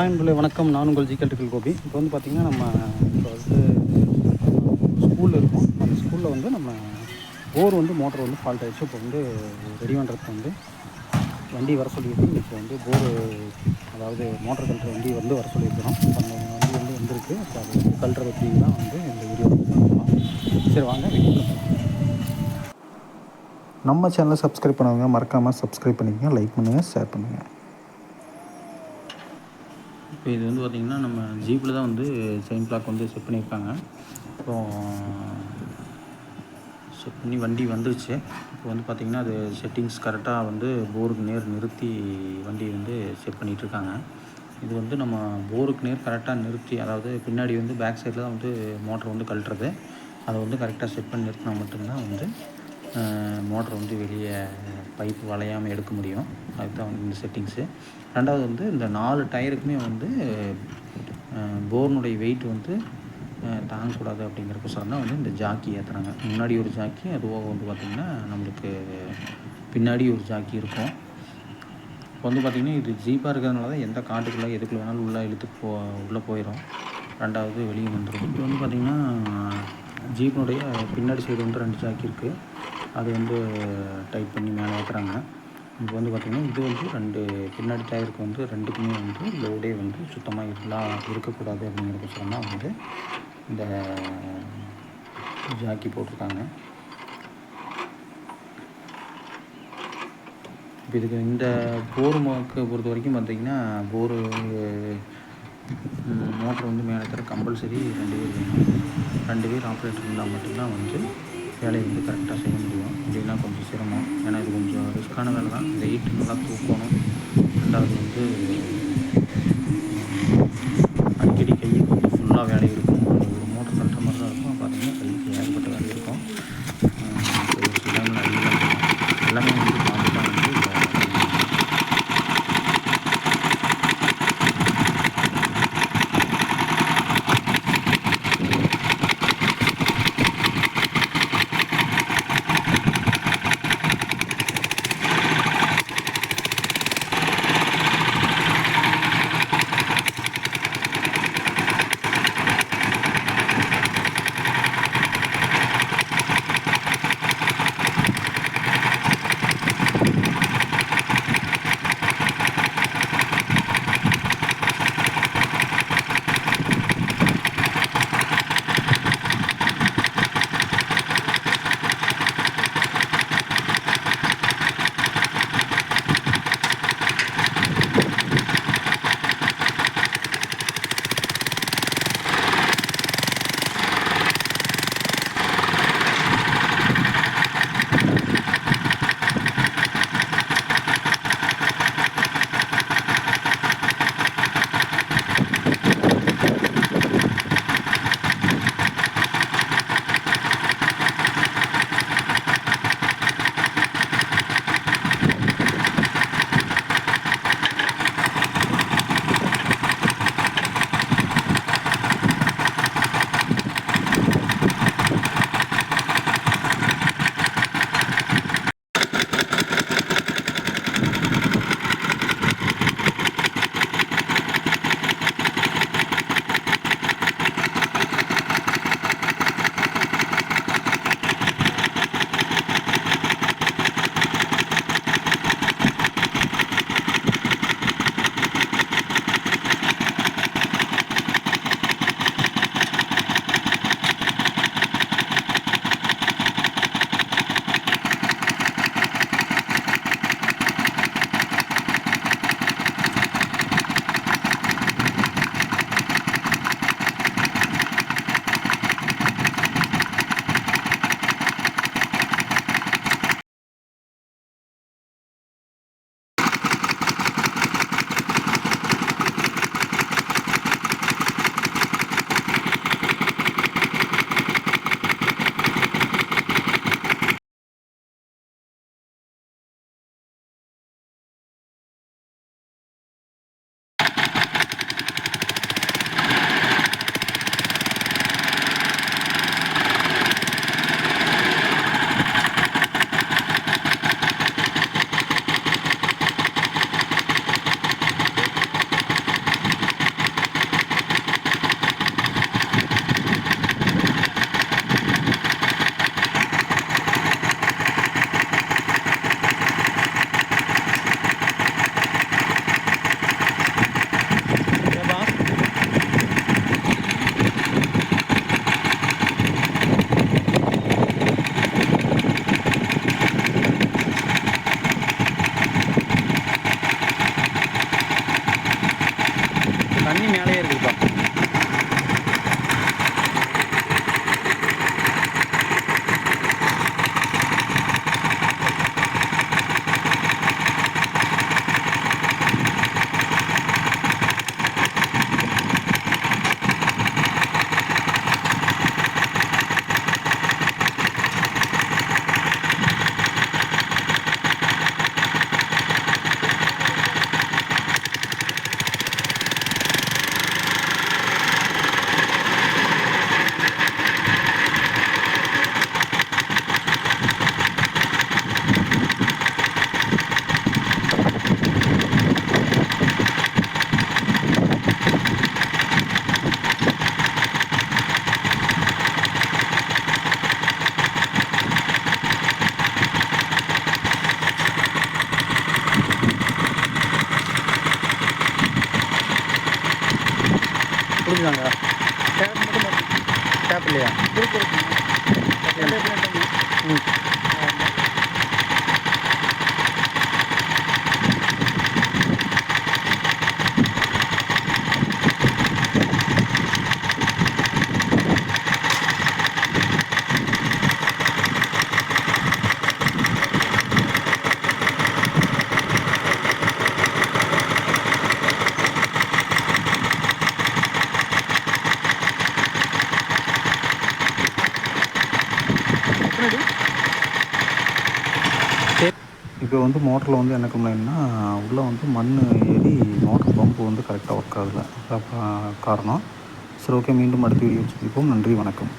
Hi வணக்கம். நான் உங்கள் ஜிகல்டிக்கல் கோபி. இப்போ வந்து பார்த்திங்கன்னா நம்ம இப்போ வந்து ஸ்கூலில் இருக்கோம். அந்த ஸ்கூலில் வந்து நம்ம போர் வந்து மோட்டர் வந்து ஃபால்ட் ஆகிடுச்சு இப்போ வந்து ரெடி பண்ணுறதுக்கு வந்து வண்டி வர சொல்லியிருக்கோம். இப்போ வந்து போர் அதாவது மோட்டர் கல்ற வண்டி வந்து வர சொல்லியிருக்கிறோம். அந்த வண்டி வந்து வந்திருக்கு. இப்போ அது வந்து கழட்டுறது தான் வந்து இந்த வீடியோ சரி வாங்க. நம்ம சேனலை சப்ஸ்கிரைப் பண்ணுவாங்க மறக்காமல் சப்ஸ்கிரைப் பண்ணிக்கங்க. லைக் பண்ணுங்கள் ஷேர் பண்ணுங்கள் இப்போ இது வந்து பார்த்திங்கன்னா நம்ம ஜீப்பில் தான் வந்து செயின் பிளாக் வந்து செட் பண்ணியிருக்காங்க. இப்போ செட் பண்ணி வண்டி வந்துருச்சு. இப்போ வந்து பார்த்திங்கன்னா அது செட்டிங்ஸ் கரெக்டாக வந்து போருக்கு நேர் நிறுத்தி வண்டி வந்து செட் பண்ணிகிட்ருக்காங்க இது வந்து நம்ம போருக்கு நேர் கரெக்டாக நிறுத்தி அதாவது பின்னாடி வந்து பேக் சைடில் தான் வந்து மோட்டர் வந்து கழட்டுறது. அதை வந்து கரெக்டாக செட் பண்ணி நிறுத்தினா மட்டும்தான் வந்து மோட்டர் வந்து வெளியே பைப் வளையாமல் எடுக்க முடியும். அதுதான் வந்து இந்த செட்டிங்ஸு ரெண்டாவது வந்து இந்த நாலு டயருக்குமே வந்து போர்னுடைய வெயிட் வந்து தாங்கக்கூடாது அப்படிங்கிறப்ப தான் வந்து இந்த ஜாக்கி ஏற்றுறாங்க முன்னாடி ஒரு ஜாக்கி அது போக வந்து பார்த்திங்கன்னா நம்மளுக்கு பின்னாடி ஒரு ஜாக்கி இருக்கும். இப்போ வந்து பார்த்திங்கன்னா இது ஜீப்பாக இருக்கிறதுனால தான் எந்த காட்டுக்குள்ளே எதுக்குள்ள வேணாலும் உள்ளே இழுத்து போ உள்ளே போயிடும் ரெண்டாவது வெளியே வந்துடும் இப்போ வந்து பார்த்திங்கன்னா ஜீப்பினுடைய பின்னாடி சைடு வந்து ரெண்டு ஜாக்கி இருக்குது அது வந்து டைட் பண்ணி மேலே ஏற்றுறாங்க இப்போ வந்து பார்த்திங்கன்னா இது வந்து ரெண்டு பின்னாடி டயருக்கு வந்து ரெண்டுக்குமே வந்து லோடே வந்து சுத்தமாக இருக்கலாம் இருக்கக்கூடாது அப்படிங்கிறதுக்கோசரம் தான் வந்து இந்த ஜாக்கி போட்டிருக்காங்க. இப்போ இதுக்கு இந்த போர் மோக்கு பொறுத்த வரைக்கும் பார்த்தீங்கன்னா போரு மோட்டர் வந்து மேலே இருக்கிற கம்பல்சரி ரெண்டு பேர் வேணும் ரெண்டு பேர் ஆப்ரேட்டர் இருந்தால் மட்டும்தான் வந்து வேலையை வந்து கரெக்டாக செய்ய முடியும். அப்படின்னா கொஞ்சம் சிரமம். ஏன்னா இது கொஞ்சம் ரிஸ்க்கான வேலை தான் வெயிட் நல்லா தூக்கணும். ரெண்டாவது வந்து தண்ணி மேலேயே இருக்குது புரிஞ்சுதாங்க டேப் மட்டும். டேப் இல்லையா? ம் பின்னாடி இப்போ வந்து மோட்டரில் வந்து என்ன கம்ப்ளைண்ட்னா உள்ளே வந்து மண் ஏறி மோட்டர் பம்பு வந்து கரெக்டாக ஒர்க் ஆகலை. அதான் காரணம். சரி ஓகே மீண்டும் அடுத்த வீடியோ சந்திப்போம். நன்றி வணக்கம்.